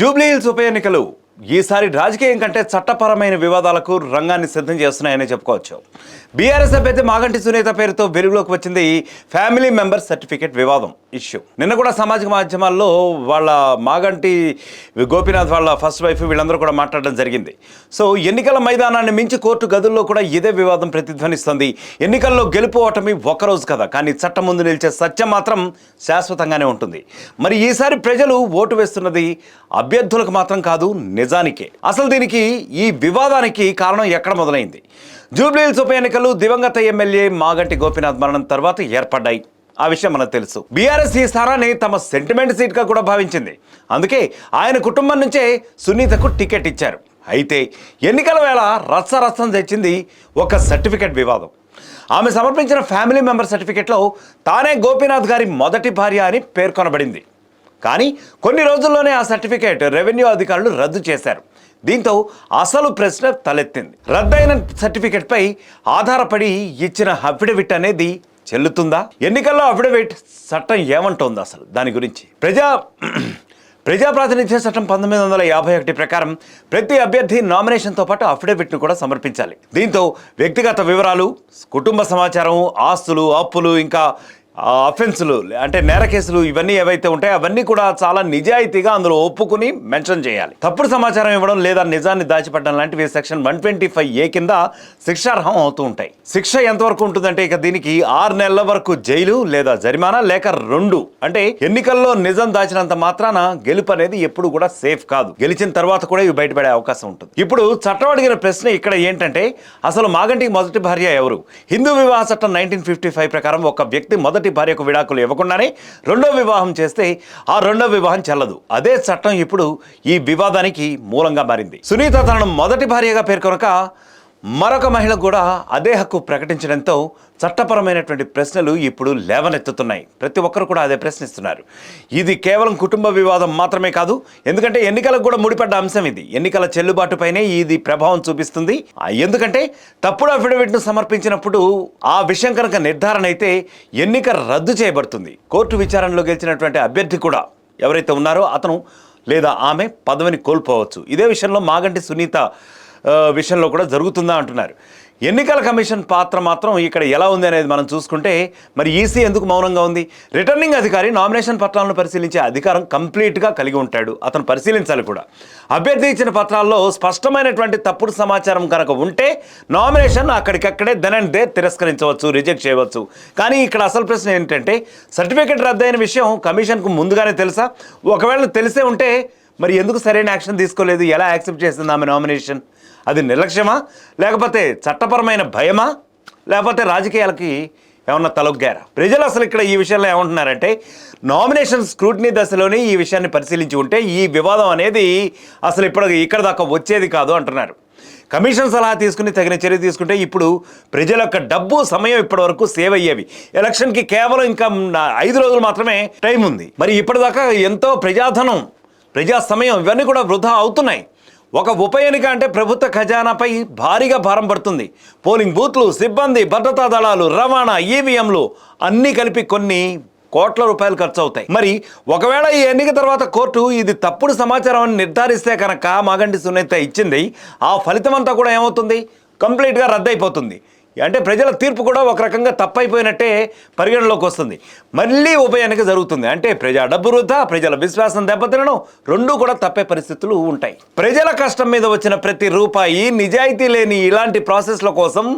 జూబ్లీహిల్స్ ఉప ఎన్నికలు ఈసారి రాజకీయం కంటే చట్టపరమైన వివాదాలకు రంగాన్ని సిద్ధం చేస్తున్నాయని చెప్పుకోవచ్చు. బీఆర్ఎస్ అభ్యర్థి మాగంటి సునీత పేరుతో వెలుగులోకి వచ్చింది ఫ్యామిలీ మెంబర్ సర్టిఫికేట్ వివాదం. ఇష్యూ నిన్న కూడా సామాజిక మాధ్యమాల్లో వాళ్ళ మాగంటి గోపీనాథ్ వాళ్ళ ఫస్ట్ వైఫ్ వీళ్ళందరూ కూడా మాట్లాడడం జరిగింది. సో ఎన్నికల మైదానాన్ని మించి కోర్టు గదుల్లో కూడా ఇదే వివాదం ప్రతిధ్వనిస్తుంది. ఎన్నికల్లో గెలుపు ఓటమి ఒక్కరోజు కదా కానీ చట్టం ముందు నిలిచే సత్యం మాత్రం శాశ్వతంగానే ఉంటుంది. మరి ఈసారి ప్రజలు ఓటు వేస్తున్నది అభ్యర్థులకు మాత్రం కాదు నిజానికే. అసలు దీనికి ఈ వివాదానికి కారణం ఎక్కడ మొదలైంది? జూబ్లీహిల్స్ ఉప ఎన్నికలు దివంగత ఎమ్మెల్యే మాగంటి గోపీనాథ్ మరణం తర్వాత ఏర్పడ్డాయి. ఆ విషయం మనకు తెలుసు. బీఆర్ఎస్ ఈ స్థానాన్ని తమ సెంటిమెంట్ సీట్గా కూడా భావించింది. అందుకే ఆయన కుటుంబం నుంచే సునీతకు టికెట్ ఇచ్చారు. అయితే ఎన్నికల వేళ రత్సరత్సం తెచ్చింది ఒక సర్టిఫికెట్ వివాదం. ఆమె సమర్పించిన ఫ్యామిలీ మెంబర్ సర్టిఫికెట్లో తానే గోపీనాథ్ గారి మొదటి భార్య అని పేర్కొనబడింది. కానీ కొన్ని రోజుల్లోనే ఆ సర్టిఫికేట్ రెవెన్యూ అధికారులు రద్దు చేశారు. దీంతో అసలు ప్రశ్న తలెత్తింది. రద్దయిన సర్టిఫికెట్పై ఆధారపడి ఇచ్చిన అఫిడవిట్ అనేది చెల్లుతుందా? ఎన్నికల్లో అఫిడవిట్ చట్టం ఏమంటోంది అసలు? దాని గురించి. ప్రజా ప్రజాప్రాతినిధ్య చట్టం పంతొమ్మిది వందల యాభై ఒకటి ప్రకారం ప్రతి అభ్యర్థి నామినేషన్తో పాటు అఫిడవిట్ను కూడా సమర్పించాలి. దీంతో వ్యక్తిగత వివరాలు కుటుంబ సమాచారం ఆస్తులు అప్పులు ఇంకా అఫెన్సులు అంటే నేర కేసులు ఇవన్నీ ఏవైతే ఉంటాయో అవన్నీ కూడా చాలా నిజాయితీగా అందులో ఒప్పుకుని మెన్షన్ చేయాలి. తప్పుడు సమాచారం ఇవ్వడం లేదా నిజాన్ని దాచిపెట్టడం లాంటివి section one twenty five A కింద శిక్షార్హం అవుతూ ఉంటాయి. శిక్ష ఎంతవరకు ఉంటుందంటే ఇక దీనికి ఆరు నెలల వరకు జైలు లేదా జరిమానా లేక రెండు. అంటే ఎన్నికల్లో నిజం దాచినంత మాత్రాన గెలుపు అనేది ఎప్పుడు కూడా సేఫ్ కాదు. గెలిచిన తర్వాత కూడా ఇవి బయటపడే అవకాశం ఉంటుంది. ఇప్పుడు చట్టం అడిగిన ప్రశ్న ఇక్కడ ఏంటంటే అసలు మాగంటికి మొదటి భార్య ఎవరు? హిందూ వివాహ చట్టం నైన్టీన్ ఫిఫ్టీ ఫైవ్ ప్రకారం ఒక వ్యక్తి మొదటి భార్యకు విడాకులు ఇవ్వకుండానే రెండో వివాహం చేస్తే ఆ రెండో వివాహం చెల్లదు. అదే చట్టం ఇప్పుడు ఈ వివాదానికి మూలంగా మారింది. సునీత తనను మొదటి భార్యగా పేర్కొనక మరొక మహిళ కూడా అదే హక్కు ప్రకటించడంతో చట్టపరమైనటువంటి ప్రశ్నలు ఇప్పుడు లేవనెత్తుతున్నాయి. ప్రతి ఒక్కరు కూడా అదే ప్రశ్నిస్తున్నారు. ఇది కేవలం కుటుంబ వివాదం మాత్రమే కాదు ఎందుకంటే ఎన్నికలకు కూడా ముడిపడ్డ అంశం ఇది. ఎన్నికల చెల్లుబాటుపైనే ఇది ప్రభావం చూపిస్తుంది. ఎందుకంటే తప్పుడు అఫిడవిట్ను సమర్పించినప్పుడు ఆ విషయం కనుక నిర్ధారణ అయితే ఎన్నిక రద్దు చేయబడుతుంది. కోర్టు విచారణలో గెలిచినటువంటి అభ్యర్థి కూడా ఎవరైతే ఉన్నారో అతను లేదా ఆమె పదవిని కోల్పోవచ్చు. ఇదే విషయంలో మాగంటి సునీత విషయంలో కూడా జరుగుతుందా అంటున్నారు. ఎన్నికల కమిషన్ పాత్ర మాత్రం ఇక్కడ ఎలా ఉంది అనేది మనం చూసుకుంటే మరి ఈసీ ఎందుకు మౌనంగా ఉంది? రిటర్నింగ్ అధికారి నామినేషన్ పత్రాలను పరిశీలించే అధికారం కంప్లీట్గా కలిగి ఉంటాడు. అతను పరిశీలించాలి కూడా. అభ్యర్థి ఇచ్చిన పత్రాల్లో స్పష్టమైనటువంటి తప్పుడు సమాచారం కనుక ఉంటే నామినేషన్ అక్కడికక్కడే దెన్ అండ్ దే తిరస్కరించవచ్చు రిజెక్ట్ చేయవచ్చు. కానీ ఇక్కడ అసలు ప్రశ్న ఏంటంటే సర్టిఫికేట్ రద్దయిన విషయం కమిషన్కు ముందుగానే తెలుసా? ఒకవేళ తెలిసే ఉంటే మరి ఎందుకు సరైన యాక్షన్ తీసుకోలేదు? ఎలా యాక్సెప్ట్ చేసింది ఆమె నామినేషన్? అది నిర్లక్ష్యమా? లేకపోతే చట్టపరమైన భయమా? లేకపోతే రాజకీయాలకి ఏమన్నా తలొగ్గారా? ప్రజలు అసలు ఇక్కడ ఈ విషయంలో ఏమంటున్నారంటే నామినేషన్ స్క్రూటినీ దశలోనే ఈ విషయాన్ని పరిశీలించి ఉంటే ఈ వివాదం అనేది అసలు ఇప్పుడు ఇక్కడ దాకా వచ్చేది కాదు అంటున్నారు. కమిషన్ సలహా తీసుకుని తగిన చర్య తీసుకుంటే ఇప్పుడు ప్రజల యొక్క డబ్బు సమయం ఇప్పటి వరకు సేవ్ అయ్యేవి. ఎలక్షన్కి కేవలం ఇంకా ఐదు రోజులు మాత్రమే టైం ఉంది. మరి ఇప్పటిదాకా ఎంతో ప్రజాధనం ప్రజా సమయం ఇవన్నీ కూడా వృధా అవుతున్నాయి. ఒక ఉప ఎన్నిక అంటే ప్రభుత్వ ఖజానాపై భారీగా భారం పడుతుంది. పోలింగ్ బూత్లు సిబ్బంది భద్రతా దళాలు రవాణా ఈవీఎంలు అన్నీ కలిపి కొన్ని కోట్ల రూపాయలు ఖర్చు అవుతాయి మరి ఒకవేళ ఈ ఎన్నిక తర్వాత కోర్టు ఇది తప్పుడు సమాచారం అని నిర్ధారిస్తే కనుక మాగంటి సునీత ఇచ్చింది. ఆ ఫలితం అంతా కూడా ఏమవుతుంది? కంప్లీట్గా రద్దయిపోతుంది. అంటే ప్రజల తీర్పు కూడా ఒక రకంగా తప్పైపోయినట్టే పరిగణలోకి వస్తుంది. మళ్ళీ ఉప ఎన్నిక జరుగుతుంది. అంటే ప్రజా డబ్బు వృధా ప్రజల విశ్వాసం దెబ్బతినడం రెండూ కూడా తప్పే పరిస్థితులు ఉంటాయి. ప్రజల కష్టం మీద వచ్చిన ప్రతి రూపాయి నిజాయితీ లేని ఇలాంటి ప్రాసెస్ల కోసం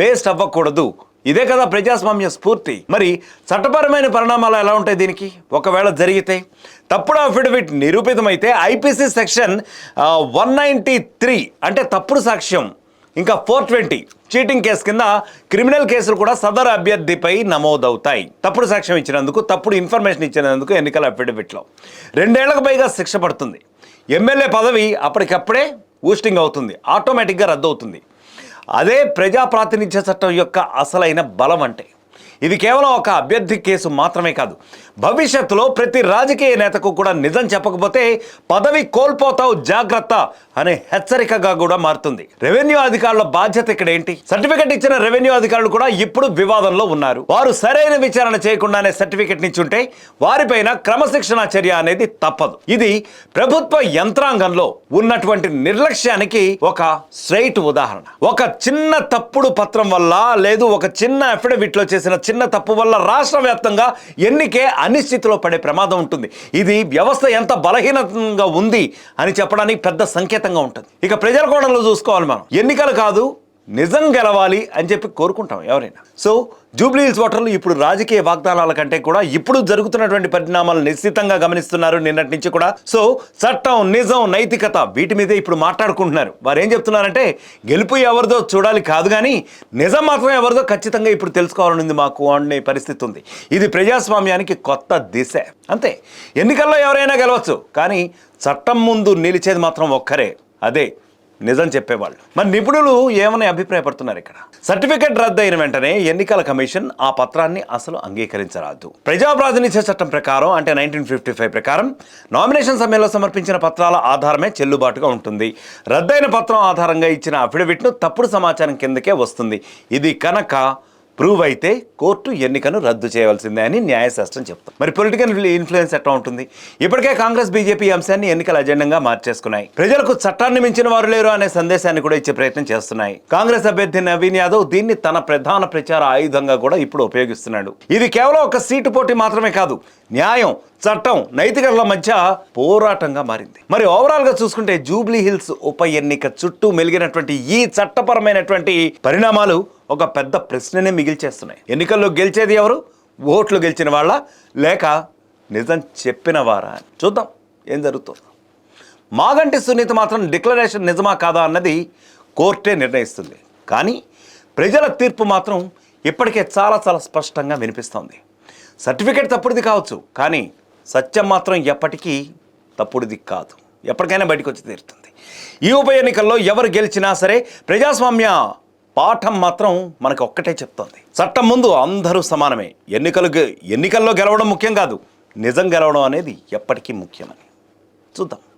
వేస్ట్ అవ్వకూడదు. ఇదే కదా ప్రజాస్వామ్య స్ఫూర్తి. మరి చట్టపరమైన పరిణామాలు ఎలా ఉంటాయి దీనికి? ఒకవేళ జరిగితే తప్పుడు affidavit నిరూపితమైతే IPC section one ninety three అంటే తప్పుడు సాక్ష్యం ఇంకా ఫోర్ ట్వంటీ చీటింగ్ కేసు కింద క్రిమినల్ కేసులు కూడా సదరు అభ్యర్థిపై నమోదవుతాయి. తప్పుడు సాక్ష్యం ఇచ్చినందుకు తప్పుడు ఇన్ఫర్మేషన్ ఇచ్చినందుకు ఎన్నికల అఫిడవిట్లో. రెండేళ్ళకు పైగా శిక్ష పడుతుంది. ఎమ్మెల్యే పదవి అప్పటికప్పుడే ఊస్టింగ్ అవుతుంది. ఆటోమేటిక్గా రద్దు అవుతుంది అదే ప్రజాప్రాతినిధ్య చట్టం యొక్క అసలైన బలం అంటే ఇది కేవలం ఒక అభ్యర్థి కేసు మాత్రమే కాదు. భవిష్యత్తులో ప్రతి రాజకీయ నేతకు కూడా నిజం చెప్పకపోతే పదవి కోల్పోతావు జాగ్రత్త అనే హెచ్చరికగా కూడా మారుతుంది. రెవెన్యూ అధికారుల బాధ్యత ఇక్కడ ఏంటి? సర్టిఫికెట్ ఇచ్చిన రెవెన్యూ అధికారులు కూడా ఇప్పుడు వివాదంలో ఉన్నారు. వారు సరైన విచారణ చేయకుండానే సర్టిఫికెట్ నిచ్చుంటే వారిపైన క్రమశిక్షణ చర్య అనేది తప్పదు. ఇది ప్రభుత్వ యంత్రాంగంలో ఉన్నటువంటి నిర్లక్ష్యానికి ఒక స్ట్రైట్ ఉదాహరణ. ఒక చిన్న తప్పుడు పత్రం వల్ల లేదు ఒక చిన్న అఫిడవిట్లో చేసిన చిన్న తప్పు వల్ల రాష్ట్ర వ్యాప్తంగా ఎన్నికే అనిశ్చితిలో పడే ప్రమాదం ఉంటుంది. ఇది వ్యవస్థ ఎంత బలహీనంగా ఉంది అని చెప్పడానికి పెద్ద సంకేతంగా ఉంటుంది. ఇక ప్రజల కోణంలో చూసుకోవాలి మనం. ఎన్నికలు కాదు నిజం గెలవాలి అని చెప్పి కోరుకుంటాం ఎవరైనా. సో జూబ్లీ హిల్స్ ఓటర్లు ఇప్పుడు రాజకీయ వాగ్దానాల కంటే కూడా ఇప్పుడు జరుగుతున్నటువంటి పరిణామాలు నిశ్చితంగా గమనిస్తున్నారు నిన్నటి నుంచి కూడా. సో చట్టం నిజం నైతికత వీటి మీదే ఇప్పుడు మాట్లాడుకుంటున్నారు. వారు ఏం చెప్తున్నారంటే గెలుపు ఎవరిదో చూడాలి కాదు కానీ నిజం మాత్రం ఎవరిదో ఖచ్చితంగా ఇప్పుడు తెలుసుకోవాలనుంది మాకు అనే పరిస్థితి ఉంది. ఇది ప్రజాస్వామ్యానికి కొత్త దిశ. అంతే. ఎన్నికల్లో ఎవరైనా గెలవచ్చు కానీ చట్టం ముందు నిలిచేది మాత్రం ఒక్కరే. అదే. నిజం చెప్పేవాళ్ళు. మరి నిపుణులు ఏమని అభిప్రాయపడుతున్నారు ఇక్కడ? సర్టిఫికెట్ రద్దు అయిన వెంటనే ఎన్నికల కమిషన్ ఆ పత్రాన్ని అసలు అంగీకరించరాదు. ప్రజాప్రాతినిధ్య చట్టం ప్రకారం అంటే నైన్టీన్ ఫిఫ్టీ ఫైవ్ ప్రకారం నామినేషన్ సమయంలో సమర్పించిన పత్రాల ఆధారమే చెల్లుబాటుగా ఉంటుంది. రద్దయిన పత్రం ఆధారంగా ఇచ్చిన అఫిడవిట్ను తప్పుడు సమాచారం కిందకే వస్తుంది. ఇది కనుక ప్రూవ్ అయితే కోర్టు ఎన్నికను రద్దు చేయవలసిందే అని న్యాయశాస్త్రం చెప్తాం మరి పొలిటికల్ ఇన్ఫ్లుయెన్స్ ఎట్లా ఉంటుంది? ఇప్పటికే కాంగ్రెస్ బీజేపీ అంశాన్ని ఎన్నికల అజెండాగా మార్చేసుకున్నాయి. ప్రజలకు చట్టాన్ని మించిన వారు లేరు అనే సందేశాన్ని కూడా ఇచ్చే ప్రయత్నం చేస్తున్నాయి. కాంగ్రెస్ అభ్యర్థి నవీన్ యాదవ్ దీన్ని తన ప్రధాన ప్రచార ఆయుధంగా కూడా ఇప్పుడు ఉపయోగిస్తున్నాడు. ఇది కేవలం ఒక సీటు పోటీ మాత్రమే కాదు న్యాయం చట్టం నైతికతల మధ్య పోరాటంగా మారింది. మరి ఓవరాల్గా చూసుకుంటే జూబ్లీ హిల్స్ ఉప ఎన్నిక చుట్టూ మెలిగినటువంటి ఈ చట్టపరమైనటువంటి పరిణామాలు ఒక పెద్ద ప్రశ్ననే మిగిల్చేస్తున్నాయి. ఎన్నికల్లో గెలిచేది ఎవరు? ఓట్లు గెలిచిన వాళ్ళ? లేక నిజం చెప్పిన వారా? చూద్దాం ఏం జరుగుతుందో. మాగంటి సునీత మాత్రం డిక్లరేషన్ నిజమా కాదా అన్నది కోర్టే నిర్ణయిస్తుంది. కానీ ప్రజల తీర్పు మాత్రం ఇప్పటికే చాలా చాలా స్పష్టంగా వినిపిస్తోంది. సర్టిఫికేట్ తప్పుడుది కావచ్చు కానీ సత్యం మాత్రం ఎప్పటికీ తప్పుడుది కాదు. ఎప్పటికైనా బయటకు వచ్చి తీరుతుంది. ఈ ఉప ఎన్నికల్లో ఎవరు గెలిచినా సరే ప్రజాస్వామ్య పాఠం మాత్రం మనకు ఒక్కటే చెప్తోంది. చట్టం ముందు అందరూ సమానమే. ఎన్నికలు గె- ఎన్నికల్లో గెలవడం ముఖ్యం కాదు. నిజం గెలవడం అనేది ఎప్పటికీ ముఖ్యమని. చూద్దాం.